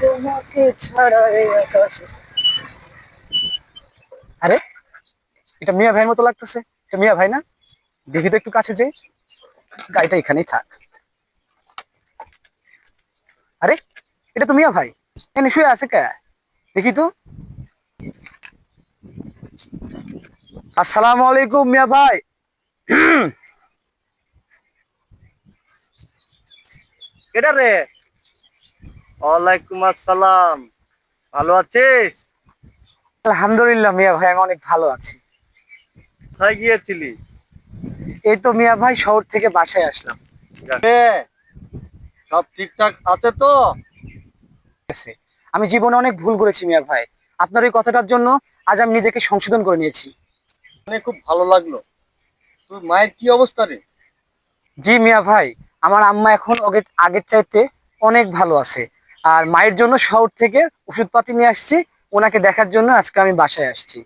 তোমাকে ছাড়া এই আকাশে। আরে, এটা মিয়া ভাইয়ের মতো লাগতেছে। এটা মিয়া ভাই না? দেখি তো একটু কাছে যে গাড়িটা এখানেই থাক। আরে, এটা তো মিয়া ভাই। এনে শুয়ে আছে কে? দেখি তো। আসসালামু আলাইকুম মিয়া ভাই। কেডা রে। ওয়ালাইকুম আসসালাম। ভালো আছিস? আলহামদুলিল্লাহ মিয়া ভাই আমি অনেক ভালো আছি। কোথায় গিয়েছিলি? এই তো মিয়া ভাই শহর থেকে বাসায় আসলাম। সব ঠিকঠাক আছে তো? আমি জীবনে অনেক ভুল করেছি মিয়া ভাই। আপনার এই কথাটার জন্য আজ আমি নিজেকে সংশোধন করে নিয়েছি। মানে খুব ভালো লাগল। তোর মায়ের কি অবস্থা রে? জি মিয়া ভাই আমার আম্মা এখন আগের চাইতে অনেক ভালো আছে। আর মায়ের জন্য শহর থেকে ওষুধপাতি নিয়ে আসছি। ওনাকে দেখার জন্য আজকে আমি বাসায় আসছি।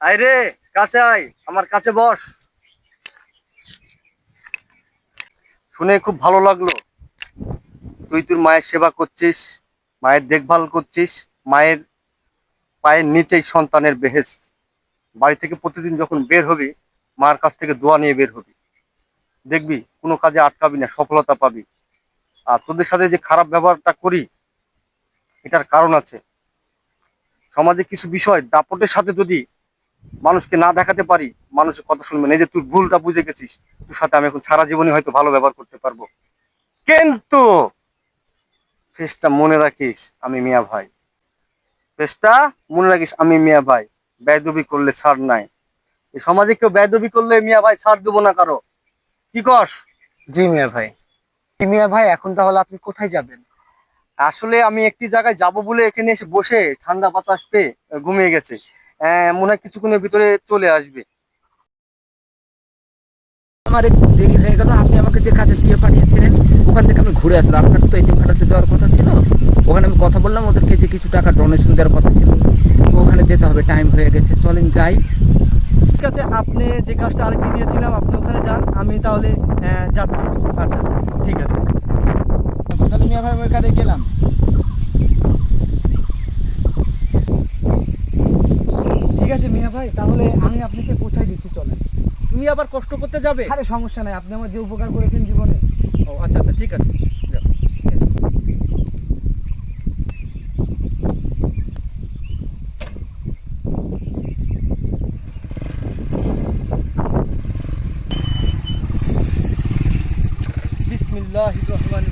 আয় রে, কাছে আয়, আমার কাছে বস। শুনে খুব ভালো লাগল। তুই তোর মায়ের সেবা করছিস, মায়ের দেখভাল করছিস, মায়ের পায়ের নিচেই সন্তানের বেহেস বাড়ি থেকে প্রতিদিন যখন বের হবি, মার কাছ থেকে দোয়া নিয়ে বের হবি। দেখবি কোনো কাজে আটকাবি না, সফলতা পাবি। আর তোদের সাথে যে খারাপ ব্যবহারটা করি, এটার কারণ আছে। সমাজে কিছু বিষয় দাপটের সাথে যদি মানুষকে না দেখাতে পারি, মানুষের কথা শুনবে না। যে তুই ভুলটা বুঝে গেছিস, তোর সাথে আমি এখন সারা জীবনে হয়তো ভালো ব্যবহার করতে পারব। কিন্তু ফেসটা মনে রাখিস, আমি মিয়া ভাই। ফেসটা মনে রাখিস, আমি মিয়া ভাই। ব্যয়দবি করলে ছাড় নাই। এই সমাজে কেউ ব্যয়দবি করলে মিয়া ভাই ছাড় দেবো না কারও। কি কস? জি মিয়া ভাই। মিয়া ভাই এখন তাহলে আপনি কোথায় যাবেন? আসলে আমি একটি জায়গায় যাব বলে এখানে এসে বসে ঠান্ডা বাতাস পেয়ে ঘুমিয়ে গেছে। মনে হয় কিছুক্ষণের ভিতরে চলে আসবে। আমার একটু দেরি হয়ে গেল আপনি আমাকে যে কাজে দিয়ে পাঠিয়েছিলেন ওখান থেকে আমি ঘুরে আসলাম। আপনার তো এটিএম খাটাতে যাওয়ার কথা ছিল ওখানে আমি কথা বললাম ওদেরকে যে কিছু টাকা ডোনেশন দেওয়ার কথা ছিল তো ওখানে যেতে হবে টাইম হয়ে গেছে। চলেন যাই। ঠিক আছে আপনি যে কাজটা আরেকটি দিয়েছিলাম আপনি ওখানে যান আমি তাহলে যাচ্ছি। আচ্ছা আচ্ছা। ঠিক আছে। তাহলে মিয়া ভাই ওই কাজে গেলাম। ঠিক আছে মিয়া ভাই তাহলে আমি আপনাকে পৌঁছাই দিচ্ছি চলে তুমি আবার কষ্ট করতে যাবে? আরে সমস্যা নাই আপনি আমার যে উপকার করেছেন জীবনে। ও আচ্ছা আচ্ছা ঠিক আছে। বিসমিল্লাহ রহমান